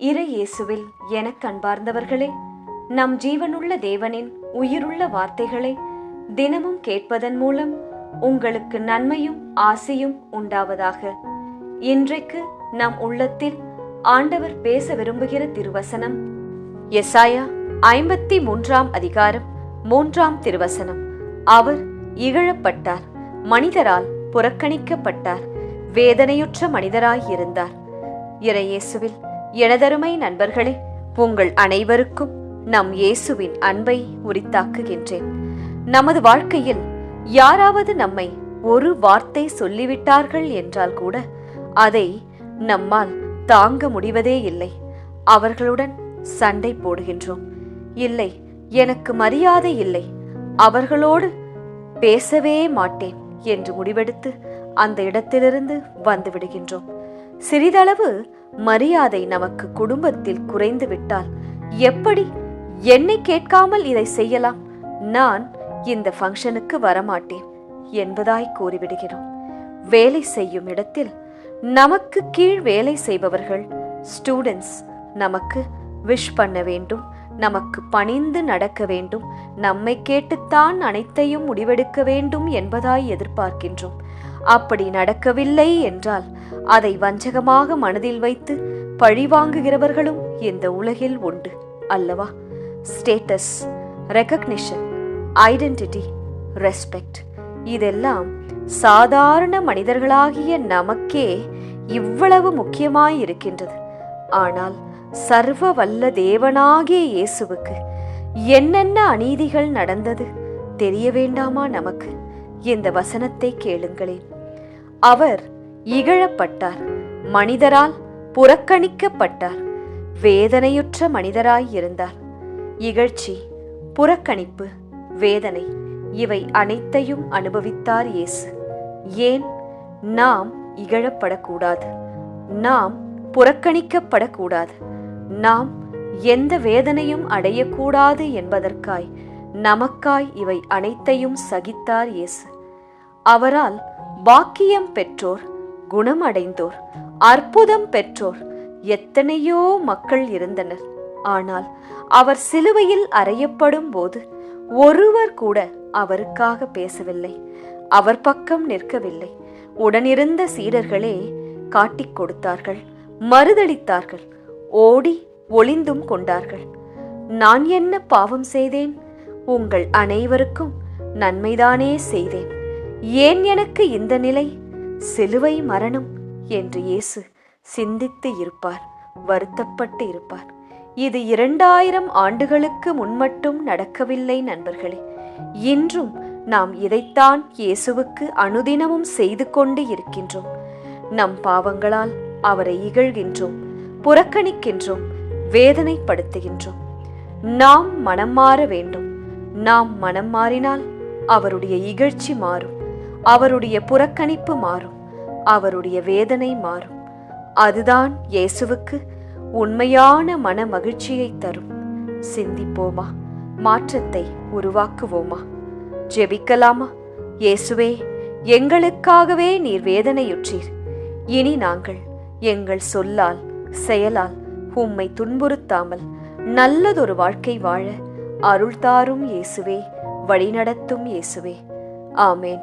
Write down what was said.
இறை இயேசுவில் எனக் கண்பார்ந்தவர்களே நம் ஜீவனுள்ள தேவனின் உயிருள்ள வார்த்தைகளை தினமும் கேட்பதன் மூலம் உங்களுக்கு நன்மையும் ஆசையும் உண்டாவதாக. இன்றைக்கு நம் உள்ளத்தில் ஆண்டவர் பேச விரும்புகிற திருவசனம் எசாயா ஐம்பத்தி மூன்றாம் அதிகாரம் மூன்றாம் திருவசனம். அவர் இகழப்பட்டார் மனிதரால் புறக்கணிக்கப்பட்டார் வேதனையுற்ற மனிதராய் இருந்தார். இறையேசுவில் எனதருமை நண்பர்களே உங்கள் அனைவருக்கும் நம் இயேசுவின் அன்பை உரித்தாக்குகின்றேன். நமது வாழ்க்கையில் யாராவது நம்மை ஒரு வார்த்தை சொல்லிவிட்டார்கள் என்றால் கூட அதை நம்மால் தாங்க முடிவதே இல்லை. அவர்களுடன் சண்டை போடுகின்றோம். இல்லை எனக்கு மரியாதை இல்லை. அவர்களோடு பேசவே மாட்டேன் என்று முடிவெடுத்து அந்த இடத்திலிருந்து வந்துவிடுகின்றோம் சிறிதளவு மரியாதை நமக்கு குடும்பத்தில் குறைந்து விட்டால் எப்படி? என்னை கேட்காமல் இதை செய்யலாம். நான் இந்த ஃபங்க்ஷனுக்கு வரமாட்டேன் என்பதாய் கூறிவிடுகிறோம். வேலை செய்யும் இடத்தில் நமக்கு கீழ் வேலை செய்பவர்கள் ஸ்டூடெண்ட்ஸ் நமக்கு விஷ் பண்ண வேண்டும் நமக்கு பணிந்து நடக்க வேண்டும் நம்மை கேட்டுத்தான் அனைத்தையும் முடிவெடுக்க வேண்டும் என்பதாய் எதிர்பார்க்கின்றோம். அப்படி நடக்கவில்லை என்றால் அதை வஞ்சகமாக மனதில் வைத்து பழிவாங்குகிறவர்களும் இந்த உலகில் உண்டு அல்லவா? ஸ்டேட்டஸ் ரெக்கக்னிஷன் ஐடென்டிட்டி ரெஸ்பெக்ட் இதெல்லாம் சாதாரண மனிதர்களாகிய நமக்கே இவ்வளவு முக்கியமாயிருக்கின்றது ஆனால் சர்வ வல்ல தேவனாகிய இயேசுவுக்கு என்னென்ன அநீதிகள் நடந்தது தெரிய வேண்டாமா நமக்கு? இந்த வசனத்தை கேளுங்களேன். அவர் இகழப்பட்டார் மனிதரால் புறக்கணிக்கப்பட்டார் வேதனையுற்ற மனிதராய் இருந்தார் இகழ்ச்சி புறக்கணிப்பு வேதனை இவை அனைத்தையும் அனுபவித்தார் இயேசு. ஏன்? நாம் இகழப்படக்கூடாது. நாம் புறக்கணிக்கப்படக்கூடாது. நாம் எந்த வேதனையும் அடையக்கூடாது என்பதற்காய் நமக்காய் இவை அனைத்தையும் சகித்தார் இயேசு. அவரால் பாக்கியம் பெற்றோர் குணமடைந்தோர் அற்புதம் பெற்றோர் எத்தனையோ மக்கள் இருந்தனர். ஆனால் அவர் சிலுவையில் அறையப்படும் போது ஒருவர் கூட அவருக்காக பேசவில்லை. அவர் பக்கம் நிற்கவில்லை. உடனிருந்த சீடர்களே காட்டிக் கொடுத்தார்கள் மறுதளித்தார்கள் ஓடி ஒளிந்தும் கொண்டார்கள். நான் என்ன பாவம் செய்தேன்? உங்கள் அனைவருக்கும் நன்மைதானே செய்தேன். ஏன் எனக்கு இந்த நிலை? சிலுவை மரணம் என்று இயேசு சிந்தித்து இருப்பார் வருத்தப்பட்டு இருப்பார். இது இரண்டாயிரம் ஆண்டுகளுக்கு முன்மட்டும் நடக்கவில்லை நண்பர்களே. இன்றும் நாம் இதைத்தான் இயேசுவுக்கு அனுதினமும் செய்து கொண்டு இருக்கின்றோம். நம் பாவங்களால் அவரை இகழ்கின்றோம் புறக்கணிக்கின்றோம் வேதனைப்படுத்துகின்றோம். நாம் மனம் மாற வேண்டும். நாம் மனம் மாறினால் அவருடைய இகழ்ச்சி மாறும். அவருடைய புறக்கணிப்பு மாறும் அவருடைய வேதனை மாறும். அதுதான் இயேசுவுக்கு உண்மையான மன மகிழ்ச்சியை தரும். சிந்திப்போமா? மாற்றத்தை உருவாக்குவோமா? ஜெபிக்கலாமா? இயேசுவே எங்களுக்காகவே நீர் வேதனையுற்றீர். இனி நாங்கள் எங்கள் சொல்லால் செயலால் உம்மை துன்புறுத்தாமல் நல்லதொரு வாழ்க்கை வாழ அருள்தாரும் இயேசுவே வழிநடத்தும் இயேசுவே. ஆமேன்.